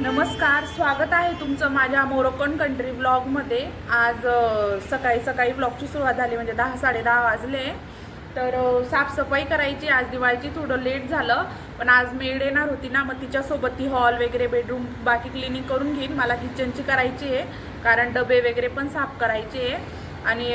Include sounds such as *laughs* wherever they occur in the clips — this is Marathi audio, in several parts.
नमस्कार स्वागत आहे तुमचं माझ्या मोरोकन कंट्री ब्लॉगमध्ये आज सकाळी सकाळी ब्लॉगची सुरुवात झाली म्हणजे दहा साडेदहा वाजले. तर साफसफाई करायची आज दिवाळीची थोडं लेट झालं पण आज मेड येणार होती ना मग तिच्यासोबत ती हॉल वगैरे बेडरूम बाकी क्लिनिंग करून घेईन. मला किचनची करायची आहे कारण डबे वगैरे पण साफ करायचे आहे. आणि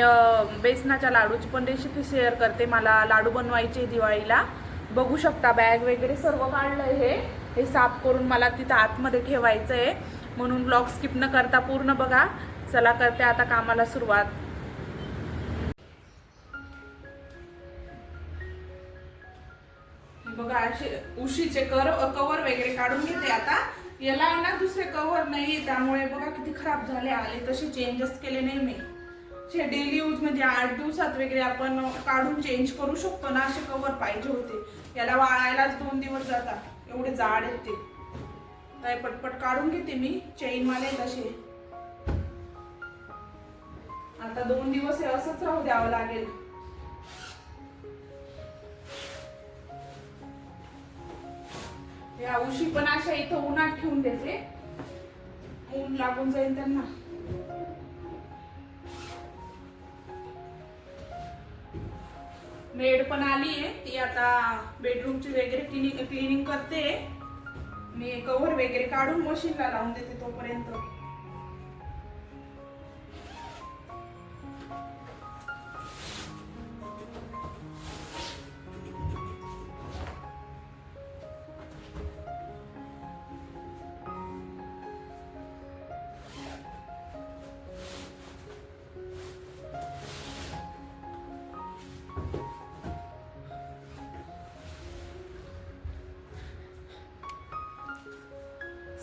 बेसनाच्या लाडूची पण रेसिपी शेअर करते. मला लाडू बनवायचे दिवाळीला. बघू शकता बॅग वगैरे सर्व काढलं हे. हे साफ करून मला तिथं आतमध्ये ठेवायचं आहे म्हणून ब्लॉग स्किप न करता पूर्ण बघा. चला करते आता कामाला सुरुवात. बघा असे उशीचे कर कवर वगैरे काढून घेते आता. याला ना दुसरे कवर नाही त्यामुळे बघा किती खराब झाले आले तसे चेंजेस केले नाही मी. जे डेली यूज म्हणजे आठ दिवसात वगैरे आपण काढून चेंज करू शकतो ना असे कवर पाहिजे होते. याला वाळायलाच दोन दिवस जातात. एवढे जाड आहेत ते. काय पटपट काढून घेते मी. चेन वाले तसे आता दोन दिवस हे असंच राहू द्यावं लागेल. या उशी पण अशा इथं उन्हात ठेवून देते. ऊन लागून जाईल त्यांना. मेड पण आली आहे. ती आता बेडरूमची वगैरे क्लिनिंग क्लिनिंग करते. मी कव्हर वगैरे काढून मशीनला लावून देते तोपर्यंत.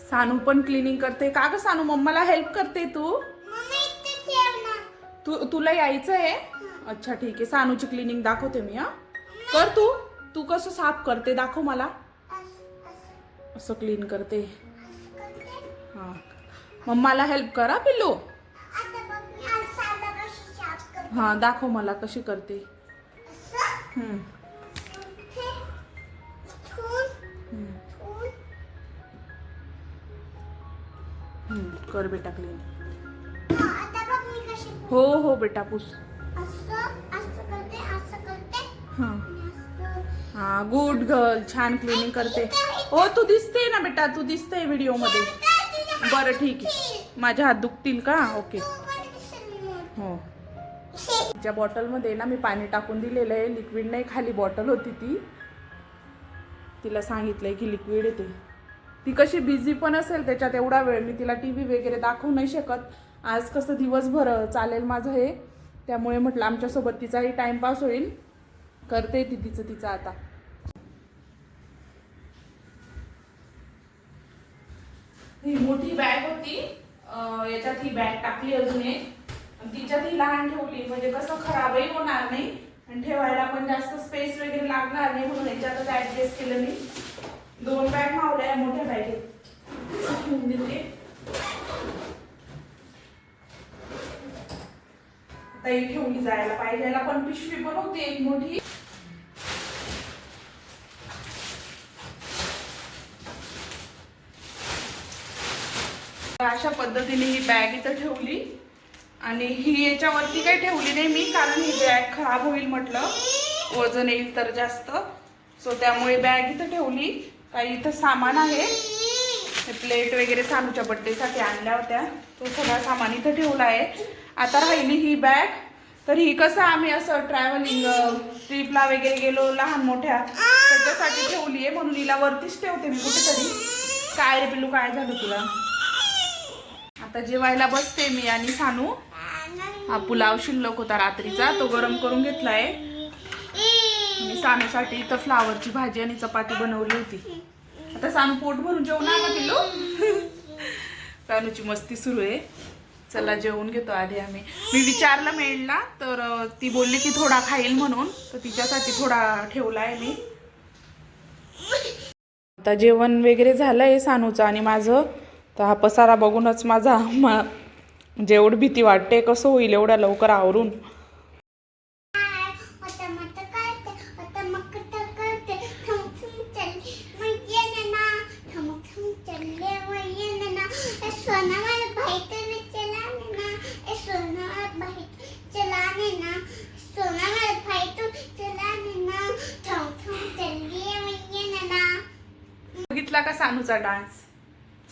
सानू पण क्लिनिंग करते. का ग सानू? मम्माला हेल्प करते तू? तू तुला यायचं आहे? अच्छा ठीक आहे. सानूची क्लिनिंग दाखवते मी हा. कर तू. तू कसं साफ करते दाखव मला. असं क्लीन करते. हा. मम्माला हेल्प करा पिल्लू. हा दाखव मला कशी करते. कर बेटा क्लीन हो हो बेटा पुस. हा. गुड गर्ल छान क्लिनिंग करते. हो तू दिसते ना बेटा तू दिसते व्हिडिओमध्ये बरं ठीक आहे. माझे हात दुखतील का? ओके. हो. तिच्या बॉटलमध्ये ना मी पाणी टाकून दिलेलं आहे लिक्विड नाही खाली बॉटल होती ती. तिला सांगितलंय की लिक्विड येते. ती कशी बिझी पण असेल त्याच्यात एवढा वेळ मी तिला टी व्ही वगैरे दाखवू नाही शकत. आज कसं दिवसभर चालेल माझं हे. त्यामुळे म्हटलं आमच्यासोबत तिचाही टाइमपास होईल. करते ती तिचं तिचं आता. ही मोठी बॅग होती. याच्यात ही बॅग टाकली अजून एक. तिच्यात ही लहान ठेवली. म्हणजे कसं खराबही होणार नाही. आणि ठेवायला पण जास्त स्पेस वगैरे लागणार नाही म्हणून याच्यातच ऍडजस्ट केलं मी. दोन बॅग मावल्या मोठ्या बॅगेत ठेवून देते आता ही ठेवली जायला पाहिजे. याला पण पिशवी पण होती एक मोठी. अशा पद्धतीने ही बॅग इथं ठेवली. आणि ही याच्यावरती काही ठेवली नाही मी कारण ही बॅग खराब होईल म्हटलं. वजन येईल तर जास्त. सो त्यामुळे बॅग इथं ठेवली. काही इथं सामान आहे. हे प्लेट वगैरे सानूच्या बड्डेसाठी आणल्या होत्या. तो सगळा सामान इथं ठेवला आहे. आता राहिली ही बॅग तर ही कसं आम्ही असं ट्रॅव्हलिंग ट्रिपला वगैरे गेलो लहान मोठ्या त्याच्यासाठी ठेवली आहे. म्हणून हिला वरतीच ठेवते मी कुठेतरी. काय रे पिल्लू काय झालं तुला? आता जेवायला बसते मी आणि सानू. हा पुलाव शिल्लक होता रात्रीचा. तो गरम करून घेतला आहे सानूसाठी इथं फ्लावरची भाजी आणि चपाती बनवली होती. आता सानू पोट भरून जेवणार ना पिल्लू? सानूची मस्ती सुरू आहे. चला जेवून घेतो आधी आम्ही. मी विचारलं मेडला तर ती बोलली की थोडा खाईल म्हणून. तर तिच्यासाठी थोडा ठेवलाय मी. आता जेवण वगैरे झालंय सानूचं आणि माझं. तर हा पसारा बघूनच माझा मा- म्हणजे एवढी भीती वाटते कसं होईल एवढ्या लवकर आवरून करते सोना मला बाहेर तर चलाने ना ए सोना मला बाहेर चलाने ना सोना मला बाहेर तो चलाने ना थम थम चलिए मैया ना बघितला का सानूचा डान्स?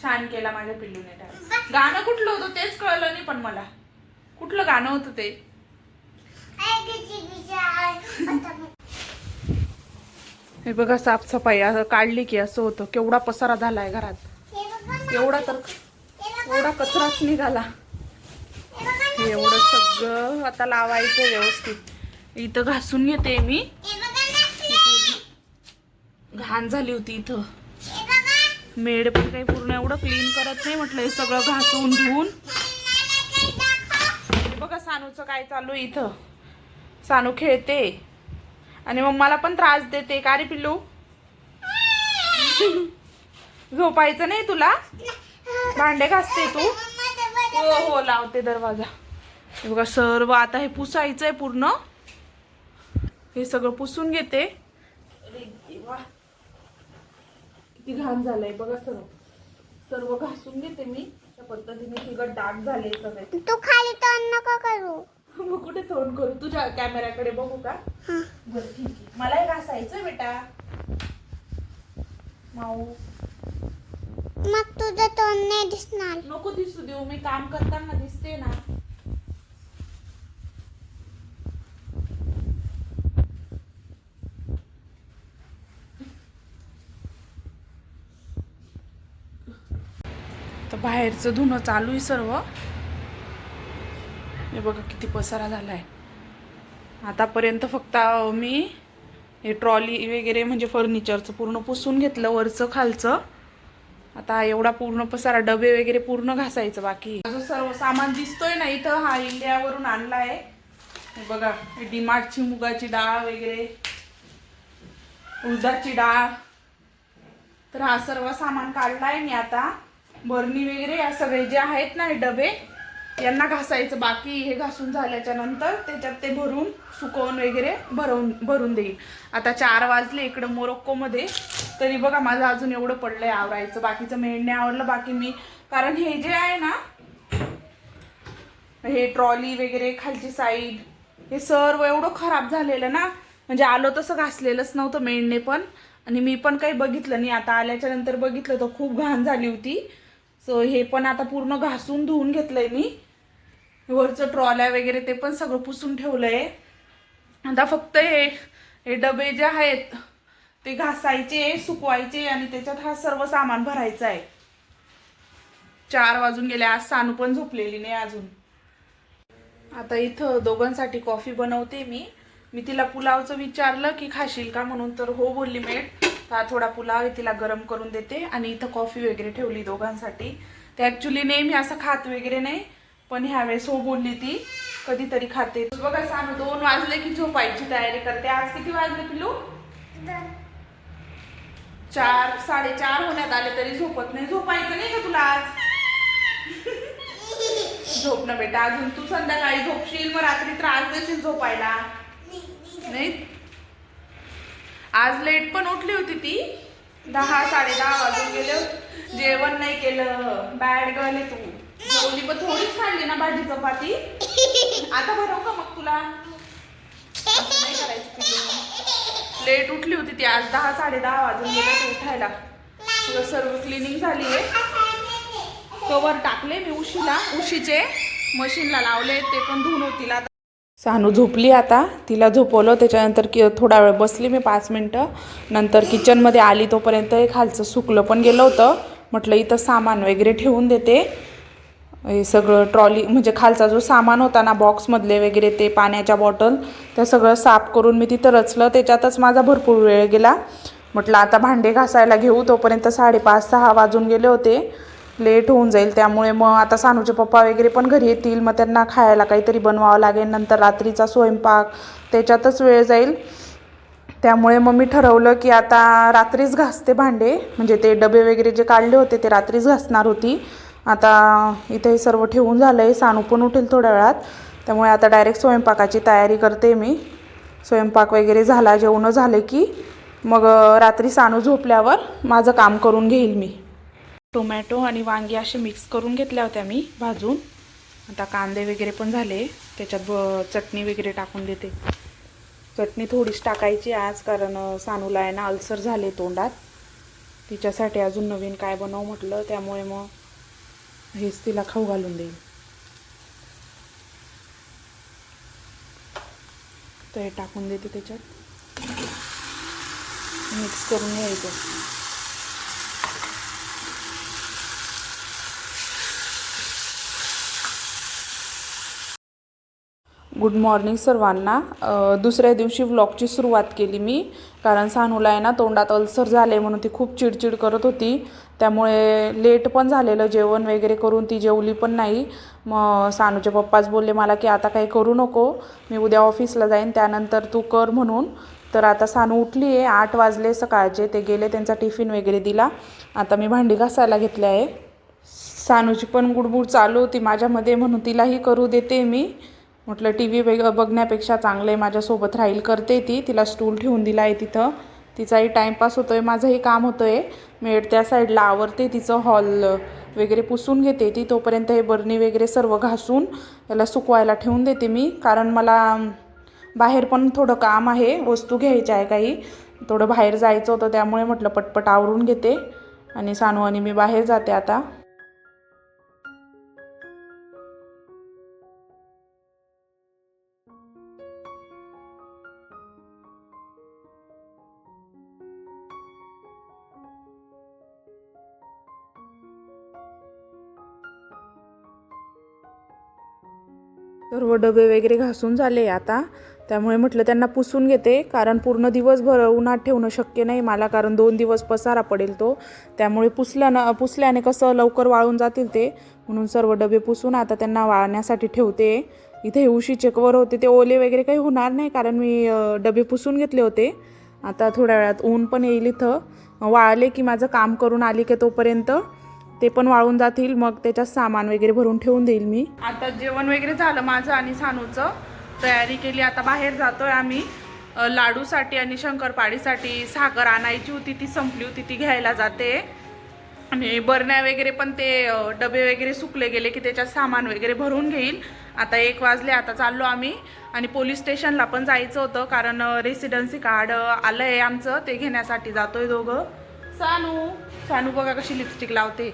छान केला माझ्या पिल्लूने डान्स. गाणं कुठलं होतं तेच कळलं नाही पण मला. कुठलं गाणं होतं ते? हे बघा साफसफाई. असं काढली की असं होतं. केवढा पसारा झालाय घरात. एवढा तर एवढा कचराच निघाला. एवढं सगळं आता लावायचं व्यवस्थित. इथं घासून घेते मी. घाण झाली होती इथं. मेड पण काही पूर्ण एवढं क्लीन करत नाही म्हटलं हे सगळं घासून धुवून. बघा सानूचं काय चालू आहे इथं. सानू खेळते. आणि मग मला पण त्रास देते. का रे पिल्लू? झोपायचं नाही तुला? भांडे घासते तू? हो हो लावते दरवाजा. हे बघा सर्व आता हे पुसायचंय पूर्ण. हे सगळं पुसून घेते. वा किती घाण झालंय बघा सर्व. सर्व घासून घेते मी. त्या पद्धतीने सगळं डाग झाले सगळे. तू खाली तर नको करू. *laughs* मग कुठे तोंड करू? तुझ्या कॅमेऱ्याकडे बघू का? बरं ठीक आहे. मलाही घासायचं बेटा. माऊ. मग तुझं तोंड नाही दिसणार. नको दिसू देऊ मी काम करताना दिसते ना तर बाहेरचं धुणं चालू आहे सर्व. हे बघा किती पसारा झालाय. आतापर्यंत फक्त मी हे ट्रॉली वगैरे म्हणजे फर्निचरचं पूर्ण पुसून घेतलं वरचं खालचं. आता एवढा पूर्ण पसारा डबे वगैरे पूर्ण घासायचं बाकी. माझं सर्व सामान दिसतोय ना इथं हा इंडियावरून आणला आहे हे बघा डिमार्टची मुगाची डाळ वगैरे उडदाची डाळ. तर हा सर्व सामान काढलाय मी आता. बरणी वगैरे या सगळे जे आहेत ना हे डबे यांना घासायचं. बाकी हे घासून झाल्याच्यानंतर त्याच्यात ते भरून सुकवून वगैरे भरवून भरून देईल. आता चार वाजले इकडं मोरोक्कोमध्ये. तरी बघा माझं अजून एवढं पडलंय आवरायचं. बाकीचं मेंढणे आवडलं बाकी मी कारण हे जे आहे ना हे ट्रॉली वगैरे खालची साईड हे सर्व एवढं खराब झालेलं ना म्हणजे आलो तसं घासलेलंच नव्हतं मेंढणे पण. आणि मी पण काही बघितलं नाही. आता आल्याच्यानंतर बघितलं तर खूप घाण झाली होती. सो हे पण आता पूर्ण घासून धुवून घेतलंय मी. वरचं ट्रॉल्या वगैरे ते पण सगळं पुसून ठेवलंय. आता फक्त हे हे डबे जे आहेत ते घासायचे सुकवायचे आणि त्याच्यात हा सर्व सामान भरायचं आहे. चार वाजून गेले आज सानू पण झोपलेली नाही अजून. आता इथं दोघांसाठी कॉफी बनवते मी. मी तिला पुलावचं विचारलं की खाशील का म्हणून तर हो बोलली मेट तर हा थोडा पुलाव तिला गरम करून देते आणि इथं कॉफी वगैरे ठेवली दोघांसाठी. ते ॲक्च्युली नेहमी असं खात वगैरे नाही पण ह्यावेळेस हो बोलली ती कधीतरी खाते. बघा सांग दोन वाजले की झोपायची तयारी करते. आज किती वाजले पिलू चार साडेचार होण्यात आले तरी झोपत नाही. झोपायचं नाही का तुला आज? झोप ना बेटा अजून तू संध्याकाळी झोपशील मग रात्री त्रास देशील झोपायला. नाही? आज लेट पण उठली होती ती. दहा साडे दहा वाजून गेले. जेवण नाही केलं. बॅड गर्ल आहे तू. जेवली पण थोडीच खाल्ली ना भाजी चपाती. आता भरव का मग तुला? नाही करायचं लेट उठली होती ती. आज दहा साडे दहा वाजून गेले उठायला. तुला सर्व क्लिनिंग झाली आहे. कवर टाकले मी उशीला. उशीचे मशीनला लावले. ते पण धुवून होतील आता. सानू झोपली आता. तिला झोपवलं. त्याच्यानंतर की थोडा वेळ बसली मी पाच मिनटं. नंतर किचनमध्ये आली तोपर्यंत हे खालचं सुकलं पण गेलं होतं. म्हटलं इथं सामान वगैरे ठेवून देते. हे सगळं ट्रॉली म्हणजे खालचा जो सामान होता ना बॉक्समधले वगैरे ते पाण्याच्या बॉटल ते सगळं साफ करून मी तिथं रचलं. त्याच्यातच माझा भरपूर वेळ गेला. म्हटलं आता भांडे घासायला घेऊ. तोपर्यंत साडेपाच सहा वाजून गेले होते. लेट होऊन जाईल. त्यामुळे मग आता सानूचे पप्पा वगैरे पण घरी येतील. मग त्यांना खायला काहीतरी बनवावं लागेल. नंतर रात्रीचा स्वयंपाक त्याच्यातच वेळ जाईल. त्यामुळे मग मी ठरवलं की आता रात्रीच घासते भांडे. म्हणजे ते डबे वगैरे जे काढले होते ते रात्रीच घासणार होती. आता इथे हे सर्व ठेवून झालं आहे सानू पण उठेल थोड्या वेळात. त्यामुळे आता डायरेक्ट स्वयंपाकाची तयारी करते मी. स्वयंपाक वगैरे झाला जेवणं झाले की मग रात्री सानू झोपल्यावर माझं काम करून घेईल मी. टोमॅटो आणि वांगी असे मिक्स करून घेतल्या होत्या मी भाजून. आता कांदे वगैरे पण झाले. त्याच्यात ब चटणी वगैरे टाकून देते. चटणी थोडीच टाकायची आज कारण सानूला आहे ना अल्सर झाले तोंडात. तिच्यासाठी अजून नवीन काय बनव म्हटलं त्यामुळे मग हेच तिला खाऊ घालून देईल तर हे टाकून देते त्याच्यात. मिक्स करून घ्यायचं. गुड मॉर्निंग सर्वांना. दुसऱ्या दिवशी व्लॉगची सुरुवात केली मी कारण सानूला आहे ना तोंडात अल्सर झाले म्हणून ती खूप चिडचिड करत होती. त्यामुळे लेट पण झालेलं जेवण वगैरे करून ती जेवली पण नाही. मग सानूचे पप्पाच बोलले मला की आता काही करू नको मी उद्या ऑफिसला जाईन त्यानंतर तू कर म्हणून. तर आता सानू उठली आहे आठ वाजले सकाळचे ते गेले त्यांचा टिफिन वगैरे दिला. आता मी भांडी घासायला घेतले आहे. सानूची पण गुडबुड चालू होती माझ्यामध्ये म्हणून तिलाही करू देते मी. म्हटलं टी व्ही बघ बघण्यापेक्षा चांगलं आहे माझ्यासोबत राहील करते ती. तिला स्टूल ठेवून दिला आहे तिथं. तिचाही टाईमपास होतो आहे माझंही काम होतं आहे मी त्या साईडला आवरते तिचं हॉल वगैरे पुसून घेते ती. तोपर्यंत हे बरणी वगैरे सर्व घासून याला सुकवायला ठेवून देते मी. कारण मला बाहेर पण थोडं काम आहे वस्तू घ्यायच्या आहे काही. थोडं बाहेर जायचं होतं त्यामुळे म्हटलं पटपट आवरून घेते. आणि सानू आणि मी बाहेर जाते आता. सर्व डबे वगैरे घासून झाले आता. त्यामुळे म्हटलं त्यांना पुसून घेते कारण पूर्ण दिवसभर उन्हात ठेवणं शक्य नाही मला कारण दोन दिवस पसारा पडेल तो. त्यामुळे पुसल्यानं पुसल्याने कसं लवकर वाळून जातील ते म्हणून सर्व डबे पुसून आता त्यांना वाळण्यासाठी ठेवते. इथे उशीचे कवर होते ते ओले वगैरे काही होणार नाही कारण मी डबे पुसून घेतले होते. आता थोड्या वेळात ऊन पण येईल इथं. वाळले की माझं काम करून आली की तोपर्यंत. ते पण वाळून जातील मग त्याच्यात सामान वगैरे भरून ठेवून देईल मी. आता जेवण वगैरे झालं माझं आणि सानूचं. तयारी केली आता बाहेर जातोय आम्ही. लाडूसाठी आणि शंकरपाळीसाठी साखर आणायची होती ती संपली होती ती घ्यायला जाते. आणि बरण्या वगैरे पण ते डबे वगैरे सुकले गेले की त्याच्यात सामान वगैरे भरून घेईल. आता एक वाजले आता चाललो आम्ही. आणि पोलीस स्टेशनला पण जायचं होतं कारण रेसिडेन्सी कार्ड आलं आहे आमचं ते घेण्यासाठी जातोय दोघं. सानू सानू बघा कशी लिपस्टिक लावते.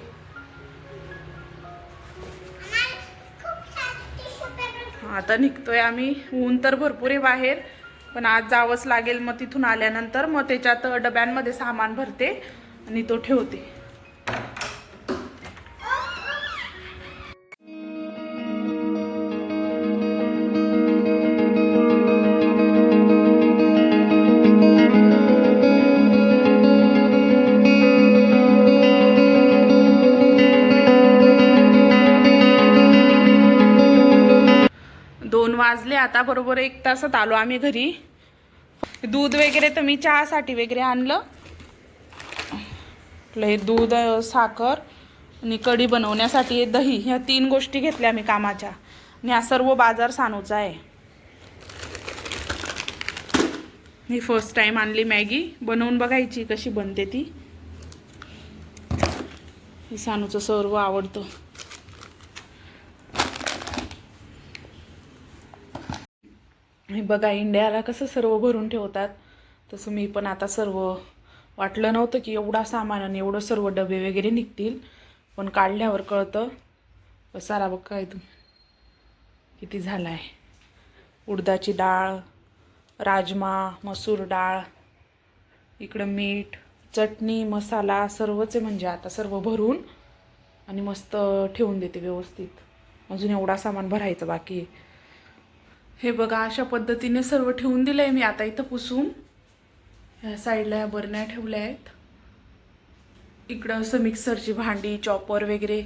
आता निघतोय आम्ही. ऊन तर भरपूर आहे बाहेर पण आज जावंच लागेल. मग तिथून आल्यानंतर मग त्याच्यात डब्यांमध्ये सामान भरते आणि तो ठेवते. आता बरोबर एक तासात आलो आम्ही घरी. दूध वगैरे तर मी चहासाठी वगैरे आणलं. आपलं हे दूध साखर आणि कढी बनवण्यासाठी हे दही ह्या तीन गोष्टी घेतल्या मी कामाच्या. आणि हा सर्व बाजार सानूचा आहे. मी फर्स्ट टाइम आणली मॅगी. बनवून बघायची कशी बनते ती. सानूचं सर्व आवडतं. हे बघा इंडियाला कसं सर्व भरून ठेवतात. तसं मी पण आता सर्व वाटलं नव्हतं की एवढा सामान आणि एवढं सर्व डबे वगैरे निघतील पण काढल्यावर कळतं. सारा बघ काय तुम्ही किती झाला आहे उडदाची डाळ राजमा मसूर डाळ इकडं मीठ चटणी मसाला सर्वच आहे म्हणजे आता सर्व भरून आणि मस्त ठेवून देते व्यवस्थित. अजून एवढा सामान भरायचं बाकी आहे. हे बघा अशा पद्धतीने सर्व ठेवून दिलंय मी आता इथं पुसून. ह्या साईडला ह्या बरण्या ठेवल्या आहेत. इकडं असं मिक्सरची भांडी चॉपर वगैरे.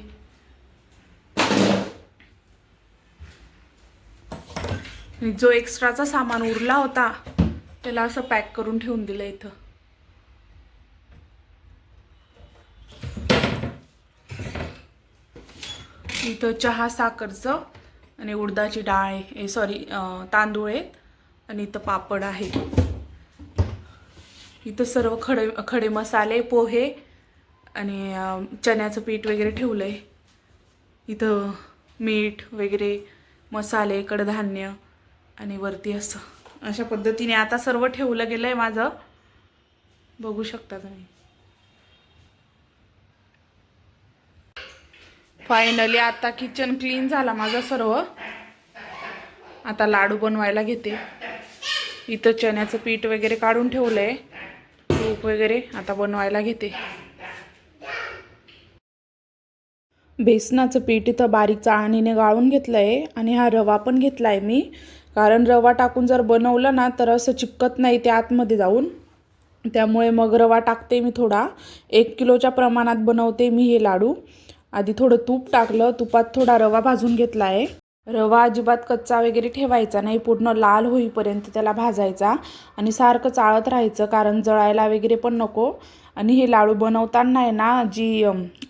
जो एक्स्ट्राचा सामान उरला होता त्याला असं पॅक करून ठेवून दिलं इथं. इथं चहा साखरचं आणि उडदाची डाळ आहे. सॉरी तांदूळ आहेत आणि इथं पापड आहे इथं सर्व खडे खडे मसाले पोहे आणि चण्याचं पीठ वगैरे ठेवलं आहे इथं मीठ वगैरे मसाले कडधान्य आणि वरती असं. अशा पद्धतीने आता सर्व ठेवलं गेलं आहे माझं. बघू शकता तुम्ही. फायनली आता किचन क्लीन झाला माझा सर्व. आता लाडू बनवायला घेते. इथं चण्याचं पीठ वगैरे काढून ठेवलंय. तूप वगैरे आता बनवायला घेते. बेसनाचं पीठ इथं बारीक चाळणीने गाळून घेतलं आहे आणि हा रवा पण घेतला आहे मी. कारण रवा टाकून जर बनवलं ना तर असं चिपकत नाही ते आतमध्ये जाऊन. त्यामुळे मग रवा टाकते मी थोडा. एक किलोच्या प्रमाणात बनवते मी हे लाडू. आधी थोडं तूप टाकलं. तुपात थोडा रवा भाजून घेतला आहे रवा अजिबात कच्चा वगैरे ठेवायचा नाही. पूर्ण लाल होईपर्यंत त्याला भाजायचा आणि सारखं चाळत राहायचं कारण जळायला वगैरे पण नको. आणि हे लाडू बनवताना आहे ना जी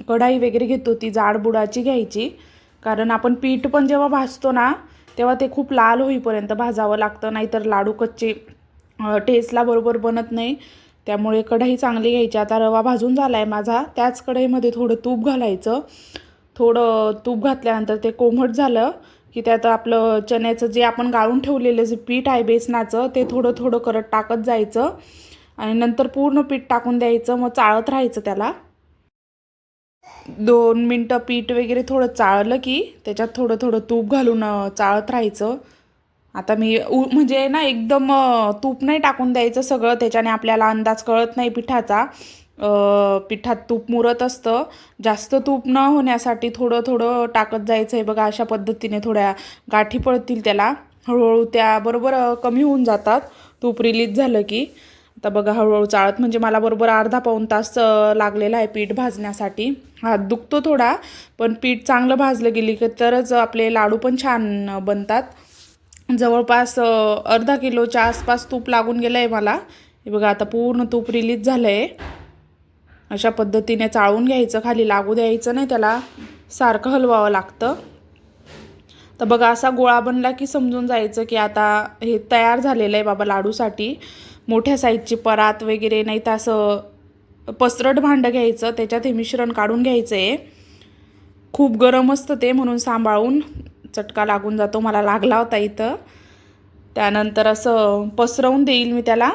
कढाई वगैरे घेतो ती जाड बुडाची घ्यायची. कारण आपण पीठ पण जेव्हा भाजतो ना तेव्हा ते खूप लाल होईपर्यंत भाजावं लागतं. नाहीतर लाडू कच्चे टेस्टला बरोबर बनत नाही. त्यामुळे कढई चांगली घ्यायची. आता रवा भाजून झाला आहे माझा. त्याच कढईमध्ये थोडं तूप घालायचं. थोडं तूप घातल्यानंतर ते कोमट झालं की त्यात आपलं चण्याचं जे आपण गाळून ठेवलेलं जे पीठ आहे बेसनाचं ते थोडं थोडं करत टाकत जायचं. आणि नंतर पूर्ण पीठ टाकून द्यायचं. मग चाळत राहायचं त्याला. दोन मिनटं पीठ वगैरे थोडं चाळलं की त्याच्यात थोडं थोडं तूप घालून चाळत राहायचं. आता मी उ म्हणजे ना एकदम तूप नाही टाकून द्यायचं सगळं त्याच्याने आपल्याला अंदाज कळत नाही पिठाचा. पिठात तूप मुरत असतं. जास्त तूप न होण्यासाठी थोडं थोडं टाकत जायचं आहे बघा अशा पद्धतीने थोड्या गाठी पडतील त्याला. हळूहळू त्या बरोबर कमी होऊन जातात. तूप रिलीज झालं की. आता बघा हळूहळू चाळत म्हणजे मला बरोबर अर्धा पाऊण तास लागलेला आहे पीठ भाजण्यासाठी. हात दुखतो थोडा पण पीठ चांगलं भाजलं गेली की तरच आपले लाडू पण छान बनतात. जवळपास अर्धा किलोच्या आसपास तूप लागून गेलं आहे मला. हे बघा आता पूर्ण तूप रिलीज झालं आहे अशा पद्धतीने चाळून घ्यायचं खाली लागू द्यायचं नाही त्याला सारखं हलवावं लागतं. तर बघा असा गोळा बनला की समजून जायचं की आता हे तयार झालेलं आहे बाबा लाडूसाठी. मोठ्या साईजची परात वगैरे नाही तर असं पसरट भांडं घ्यायचं त्याच्यात हे मिश्रण काढून घ्यायचं आहे खूप गरम असतं ते म्हणून सांभाळून. चटका लागून जातो मला लागला होता इथं. त्यानंतर असं पसरवून देईल मी त्याला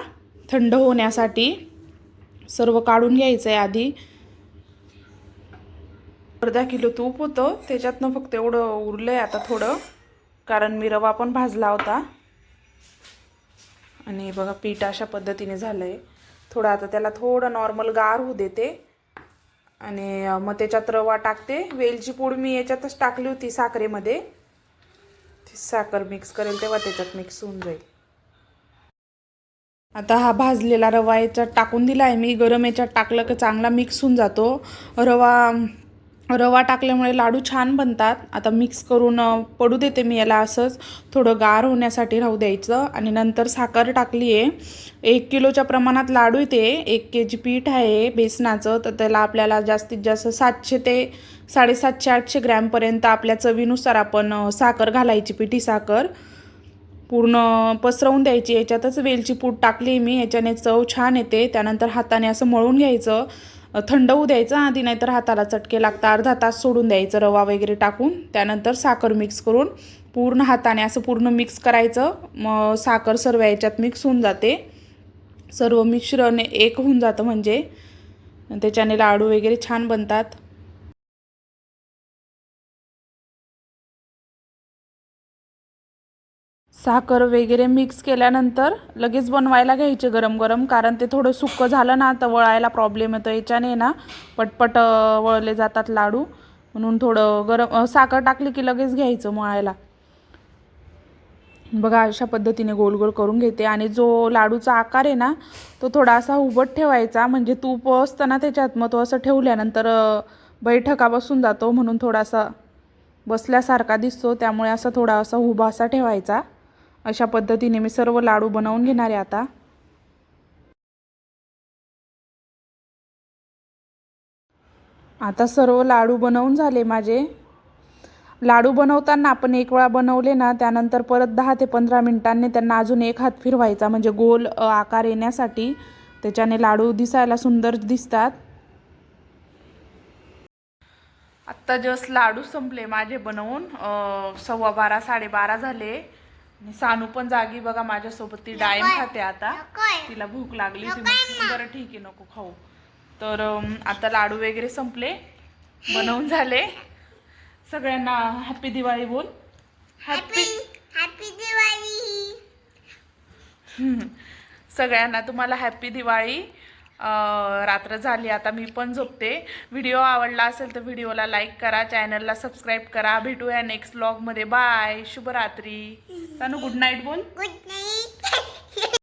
थंड होण्यासाठी. सर्व काढून घ्यायचं आहे आधी. अर्धा किलो तूप होतं त्याच्यातनं फक्त एवढं उरलं आहे आता थोडं कारण मी रवा पण भाजला होता. आणि बघा पीठ अशा पद्धतीने झालं आहे थोडं आता त्याला थोडं नॉर्मल गार होऊ देते. आणि मग त्याच्यात रवा टाकते. वेलची पूड मी याच्यातच टाकली होती साखरेमध्ये. ती साखर मिक्स करेल तेव्हा त्याच्यात मिक्स होऊन जाईल. आता हा भाजलेला रवा याच्यात टाकून दिला आहे मी. गरम याच्यात टाकलं की चांगला मिक्स होऊन जातो. रवा रवा टाकल्यामुळे लाडू छान बनतात. आता मिक्स करून पडू देते मी याला असंच. थोडं गार होण्यासाठी राहू द्यायचं. आणि नंतर साखर टाकली आहे एक किलोच्या प्रमाणात लाडू येते. एक के जी पीठ आहे बेसनाचं. तर त्याला आपल्याला जास्तीत जास्त सातशे ते साडेसातशे आठशे ग्रॅमपर्यंत आपल्या चवीनुसार आपण साखर घालायची पिठी साखर. पूर्ण पसरवून द्यायची याच्यातच वेलची पूड टाकली मी याच्याने चव छान येते. त्यानंतर हाताने असं मळून घ्यायचं. थंड होऊ द्यायचं आधी नाहीतर हाताला चटके लागतात अर्धा तास सोडून द्यायचं रवा वगैरे टाकून. त्यानंतर साखर मिक्स करून पूर्ण हाताने असं पूर्ण मिक्स करायचं. मग साखर सर्व याच्यात मिक्स होऊन जाते. सर्व मिश्रण एक होऊन जातं म्हणजे. त्याच्याने लाडू वगैरे छान बनतात. साखर वगैरे मिक्स केल्यानंतर लगेच बनवायला घ्यायचे गरम गरम कारण ते थोडं सुक्कं झालं ना तर वळायला प्रॉब्लेम येतो. याच्याने ना पटपट वळले जातात लाडू. म्हणून थोडं गरम साखर टाकली की लगेच घ्यायचं मळायला. बघा अशा पद्धतीने गोल गोल करून घेते. आणि जो लाडूचा आकार आहे ना तो थोडा असा उभट ठेवायचा. म्हणजे तूप असतं ना त्याच्यात मग तो असं ठेवल्यानंतर बैठका बसून जातो. म्हणून थोडासा बसल्यासारखा दिसतो. त्यामुळे असा थोडा असा उभा असा ठेवायचा. अशा पद्धतीने मी सर्व लाडू बनवून घेणार आहे आता. आता सर्व लाडू बनवून झाले माझे. लाडू बनवताना आपण एक वेळा बनवले ना त्यानंतर परत दहा ते पंधरा मिनिटांनी त्यांना अजून एक हात फिरवायचा म्हणजे गोल आकार येण्यासाठी. त्याच्याने लाडू दिसायला सुंदर दिसतात. आत्ता जस्ट लाडू संपले माझे बनवून. सव्वा बारा साडेबारा झाले. आणि सानू पण जागी बघा माझ्यासोबत ती डाळिंब खाते आता. तिला भूक लागली ती म्हणते, बरं ठीक आहे नको खाऊ. तर आता लाडू वगैरे संपले. बनवून झाले. सगळ्यांना हॅपी दिवाळी बोल. Happy happy Diwali. सगळ्यांना तुम्हाला हॅपी दिवाळी. रात्र झाली आता मी पण झोपते. व्हिडिओ आवडला असेल तर व्हिडिओला लाईक करा चॅनलला सबस्क्राईब करा. भेटूया नेक्स्ट ब्लॉगमध्ये बाय शुभरात्री. *laughs* सानू गुड नाईट बोल. Good night *laughs*